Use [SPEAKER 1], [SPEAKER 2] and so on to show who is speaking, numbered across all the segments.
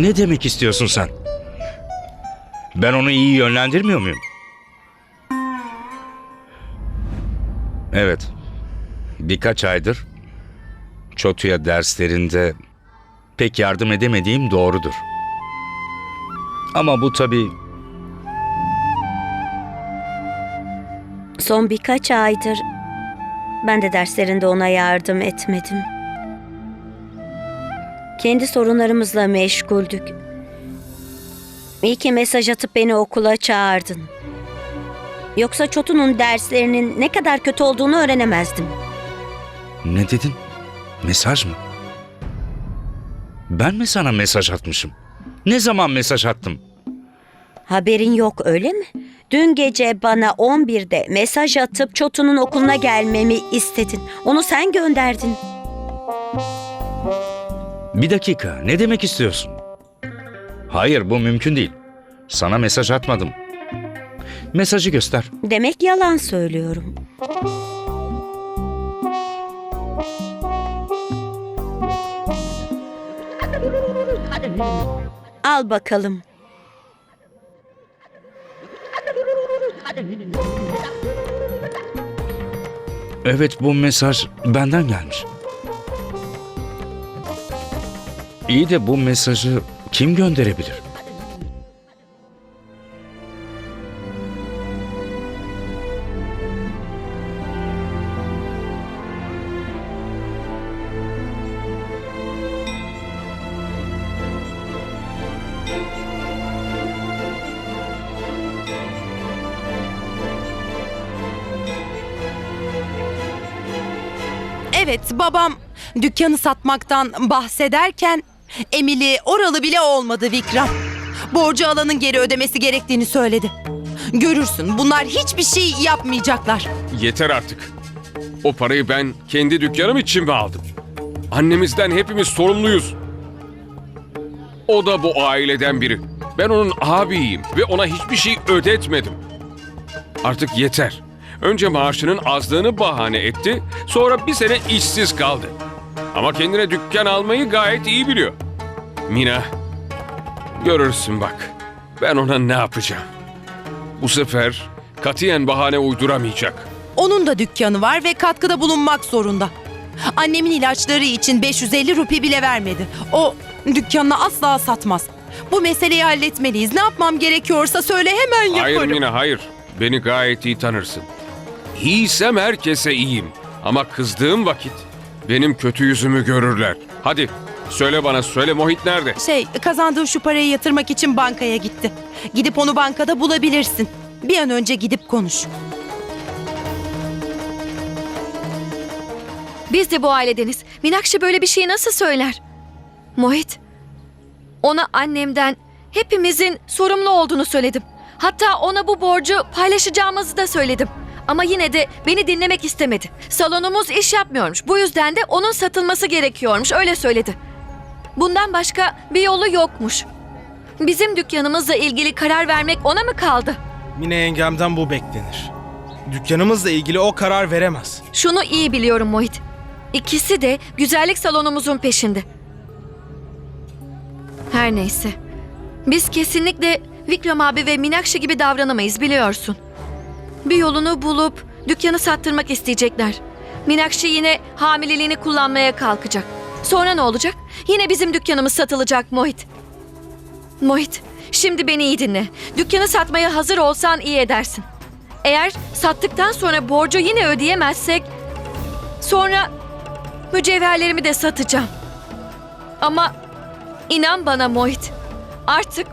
[SPEAKER 1] Ne demek istiyorsun sen? Ben onu iyi yönlendirmiyor muyum? Evet. Birkaç aydır Çotu'ya derslerinde pek yardım edemediğim doğrudur. Ama bu tabii
[SPEAKER 2] Son birkaç aydır ben de derslerinde ona yardım etmedim. Kendi sorunlarımızla meşguldük. İyi ki mesaj atıp beni okula çağırdın. Yoksa Çotu'nun derslerinin ne kadar kötü olduğunu öğrenemezdim.
[SPEAKER 1] ne dedin? Mesaj mı? Ben mi sana mesaj atmışım? Ne zaman mesaj attım?
[SPEAKER 2] Haberin yok öyle mi? Dün gece bana 11'de mesaj atıp Çotu'nun okuluna gelmemi istedin. Onu sen gönderdin.
[SPEAKER 1] Bir dakika, ne demek istiyorsun? Hayır, bu mümkün değil. Sana mesaj atmadım. Mesajı göster.
[SPEAKER 2] Demek yalan söylüyorum. Al bakalım.
[SPEAKER 1] Evet, bu mesaj benden gelmiş. İyi de bu mesajı kim gönderebilir?
[SPEAKER 3] Evet babam dükkanı satmaktan bahsederken Emily oralı bile olmadı Vikram. Borcu alanın geri ödemesi gerektiğini söyledi. Görürsün bunlar hiçbir şey yapmayacaklar.
[SPEAKER 4] Yeter artık. O parayı ben kendi dükkanım için mi aldım? Annemizden hepimiz sorumluyuz. O da bu aileden biri. Ben onun abiyim ve ona hiçbir şey ödetmedim. Artık yeter. Önce maaşının azlığını bahane etti, sonra bir sene işsiz kaldı. Ama kendine dükkan almayı gayet iyi biliyor. Mina, görürsün bak. Ben ona ne yapacağım? Bu sefer katiyen bahane uyduramayacak.
[SPEAKER 3] Onun da dükkanı var ve katkıda bulunmak zorunda. Annemin ilaçları için 550 rupi bile vermedi. O dükkanını asla satmaz. Bu meseleyi halletmeliyiz. Ne yapmam gerekiyorsa söyle hemen yaparım.
[SPEAKER 4] Hayır Mina hayır. Beni gayet iyi tanırsın. İyiysem herkese iyiyim. Ama kızdığım vakit benim kötü yüzümü görürler. Hadi söyle bana söyle Mohit nerede?
[SPEAKER 3] Şey, kazandığı şu parayı yatırmak için bankaya gitti. Gidip onu bankada bulabilirsin. Bir an önce gidip konuş.
[SPEAKER 5] Biz de bu ailedeniz. Minakşi böyle bir şeyi nasıl söyler? Mohit, ona annemden hepimizin sorumlu olduğunu söyledim. Hatta ona bu borcu paylaşacağımızı da söyledim. Ama yine de beni dinlemek istemedi. Salonumuz iş yapmıyormuş. Bu yüzden de onun satılması gerekiyormuş. Öyle söyledi. Bundan başka bir yolu yokmuş. Bizim dükkanımızla ilgili karar vermek ona mı kaldı?
[SPEAKER 6] Mine yengemden bu beklenir. Dükkanımızla ilgili o karar veremez.
[SPEAKER 5] Şunu iyi biliyorum Mohit. İkisi de güzellik salonumuzun peşinde. Her neyse. Biz kesinlikle Vikram abi ve Minakşi gibi davranamayız biliyorsun. Bir yolunu bulup dükkanı sattırmak isteyecekler. Minakşi yine hamileliğini kullanmaya kalkacak. Sonra ne olacak? Yine bizim dükkanımız satılacak Mohit. Mohit, şimdi beni iyi dinle. Dükkanı satmaya hazır olsan iyi edersin. Eğer sattıktan sonra borcu yine ödeyemezsek Sonra mücevherlerimi de satacağım. Ama inan bana Mohit. Artık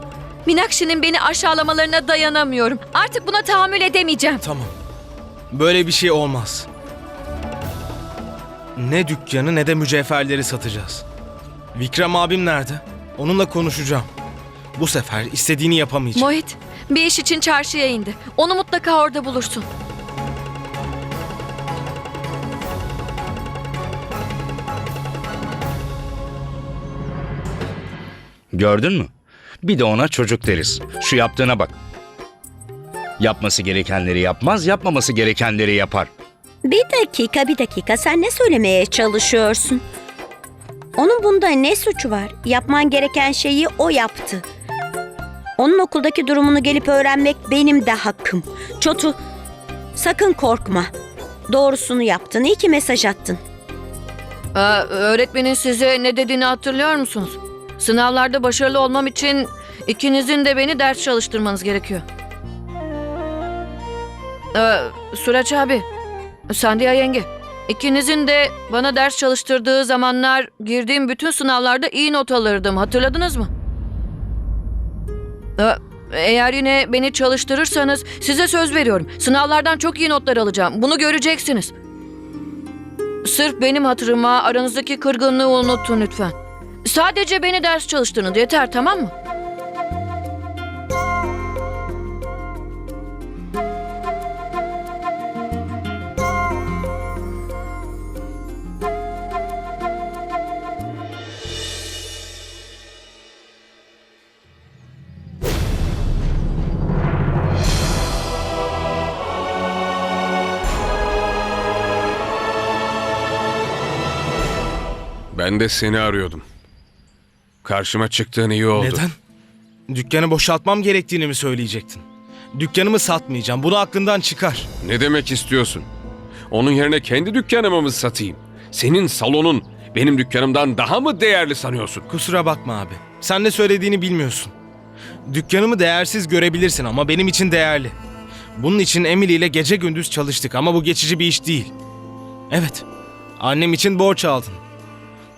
[SPEAKER 5] Minakşi'nin beni aşağılamalarına dayanamıyorum. Artık buna tahammül edemeyeceğim.
[SPEAKER 6] Tamam. Böyle bir şey olmaz. Ne dükkanı ne de mücevherleri satacağız. Vikram abim nerede? Onunla konuşacağım. Bu sefer istediğini yapamayacak.
[SPEAKER 5] Mohit bir iş için çarşıya indi. Onu mutlaka orada bulursun.
[SPEAKER 1] Gördün mü? Bir de ona çocuk deriz. Şu yaptığına bak. Yapması gerekenleri yapmaz, yapmaması gerekenleri yapar.
[SPEAKER 2] Bir dakika, bir dakika. Sen ne söylemeye çalışıyorsun? Onun bunda ne suçu var? Yapman gereken şeyi o yaptı. Onun okuldaki durumunu gelip öğrenmek benim de hakkım. Çotu, sakın korkma. Doğrusunu yaptın. İyi ki mesaj attın.
[SPEAKER 5] Ee, öğretmenin size ne dediğini hatırlıyor musunuz? Sınavlarda başarılı olmam için ikinizin de beni ders çalıştırmanız gerekiyor. Ee, Süreç abi, Sandiya yenge. İkinizin de bana ders çalıştırdığı zamanlar girdiğim bütün sınavlarda iyi not alırdım. Hatırladınız mı? Ee, eğer yine beni çalıştırırsanız size söz veriyorum. Sınavlardan çok iyi notlar alacağım. Bunu göreceksiniz. Sırf benim hatırıma aranızdaki kırgınlığı unutun lütfen. Sadece beni ders çalıştırın yeter tamam mı?
[SPEAKER 4] Ben de seni arıyordum. Karşıma çıktığın iyi oldu.
[SPEAKER 6] Neden? Dükkanı boşaltmam gerektiğini mi söyleyecektin? Dükkanımı satmayacağım. Bunu aklından çıkar.
[SPEAKER 4] Ne demek istiyorsun? Onun yerine kendi dükkanımı mı satayım? Senin salonun benim dükkanımdan daha mı değerli sanıyorsun?
[SPEAKER 6] Kusura bakma abi. Sen ne söylediğini bilmiyorsun. Dükkanımı değersiz görebilirsin ama benim için değerli. Bunun için Emily ile gece gündüz çalıştık ama bu geçici bir iş değil. Evet, annem için borç aldın.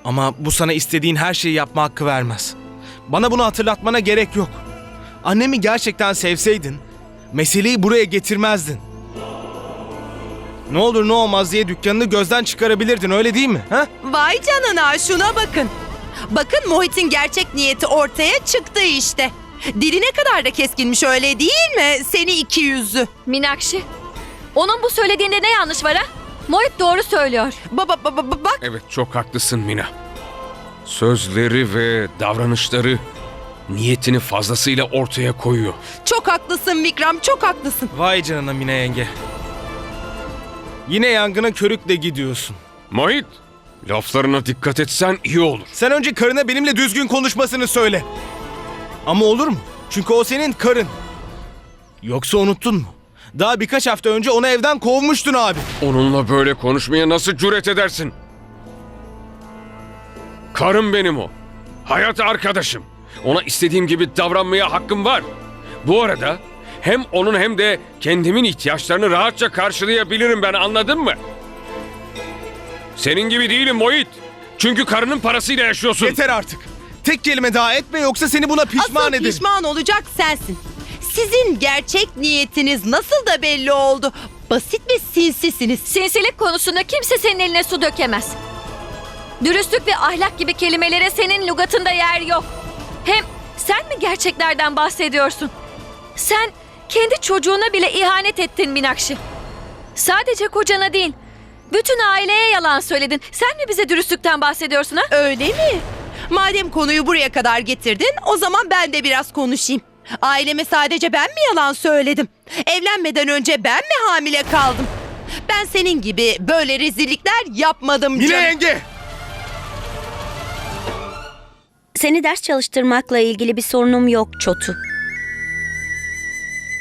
[SPEAKER 6] Ama bu sana istediğin her şeyi yapma hakkı vermez. Bana bunu hatırlatmana gerek yok. Annemi gerçekten sevseydin, meseleyi buraya getirmezdin. Ne olur ne olmaz diye dükkanını gözden çıkarabilirdin öyle değil mi? Ha?
[SPEAKER 3] Vay canına şuna bakın. Bakın Mohit'in gerçek niyeti ortaya çıktı işte. Dili ne kadar da keskinmiş öyle değil mi? Seni iki yüzlü.
[SPEAKER 5] Minakşi, onun bu söylediğinde ne yanlış var ha? Mohit doğru söylüyor.
[SPEAKER 3] Baba baba baba bak.
[SPEAKER 4] Evet çok haklısın Mina. Sözleri ve davranışları niyetini fazlasıyla ortaya koyuyor.
[SPEAKER 3] Çok haklısın Vikram çok haklısın.
[SPEAKER 6] Vay canına Mine yenge. Yine yangına körükle gidiyorsun.
[SPEAKER 4] Mohit, laflarına dikkat etsen iyi olur.
[SPEAKER 6] Sen önce karına benimle düzgün konuşmasını söyle. Ama olur mu? Çünkü o senin karın. Yoksa unuttun mu? Daha birkaç hafta önce onu evden kovmuştun abi.
[SPEAKER 4] Onunla böyle konuşmaya nasıl cüret edersin? Karım benim o. Hayat arkadaşım. Ona istediğim gibi davranmaya hakkım var. Bu arada hem onun hem de kendimin ihtiyaçlarını rahatça karşılayabilirim ben anladın mı? Senin gibi değilim Moit. Çünkü karının parasıyla yaşıyorsun.
[SPEAKER 6] Yeter artık. Tek kelime daha etme yoksa seni buna pişman
[SPEAKER 3] Asıl
[SPEAKER 6] ederim.
[SPEAKER 3] pişman olacak sensin. Sizin gerçek niyetiniz nasıl da belli oldu. Basit ve sinsisiniz.
[SPEAKER 5] Sinsilik konusunda kimse senin eline su dökemez. Dürüstlük ve ahlak gibi kelimelere senin lügatında yer yok. Hem sen mi gerçeklerden bahsediyorsun? Sen kendi çocuğuna bile ihanet ettin Minakşi. Sadece kocana değil, bütün aileye yalan söyledin. Sen mi bize dürüstlükten bahsediyorsun ha?
[SPEAKER 3] Öyle mi? Madem konuyu buraya kadar getirdin o zaman ben de biraz konuşayım. Aileme sadece ben mi yalan söyledim? Evlenmeden önce ben mi hamile kaldım? Ben senin gibi böyle rezillikler yapmadım canım.
[SPEAKER 6] yenge!
[SPEAKER 2] Seni ders çalıştırmakla ilgili bir sorunum yok Çotu.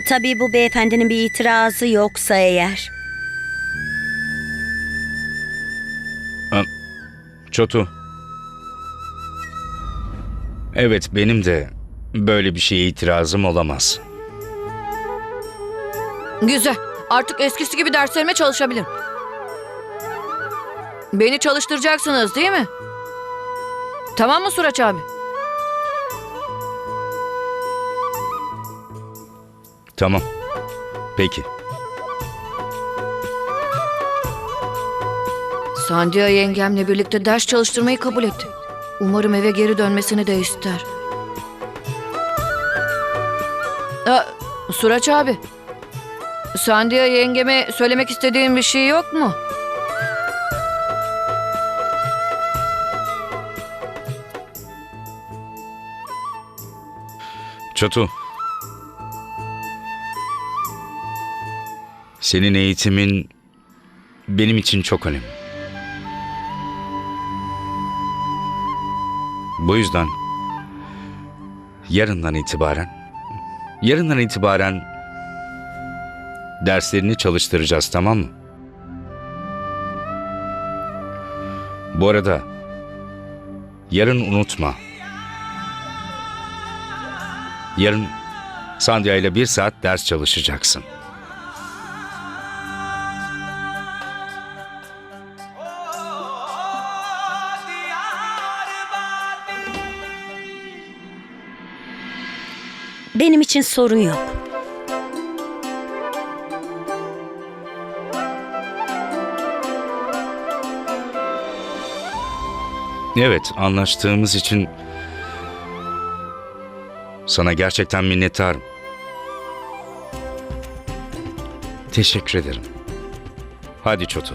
[SPEAKER 2] Tabii bu beyefendinin bir itirazı yoksa eğer.
[SPEAKER 1] Çotu. Evet benim de böyle bir şeye itirazım olamaz.
[SPEAKER 5] Güzel. Artık eskisi gibi derslerime çalışabilirim. Beni çalıştıracaksınız değil mi? Tamam mı Suraç abi?
[SPEAKER 1] Tamam. Peki.
[SPEAKER 5] Sandia yengemle birlikte ders çalıştırmayı kabul etti. Umarım eve geri dönmesini de ister. Aa, Suraç abi. Sandia yengeme söylemek istediğin bir şey yok mu?
[SPEAKER 1] Çotu. Senin eğitimin benim için çok önemli. Bu yüzden yarından itibaren yarından itibaren derslerini çalıştıracağız tamam mı? Bu arada yarın unutma. Yarın Sandhya ile bir saat ders çalışacaksın.
[SPEAKER 2] Benim için sorun yok.
[SPEAKER 1] Evet, anlaştığımız için sana gerçekten minnettarım. Teşekkür ederim. Hadi Çotu.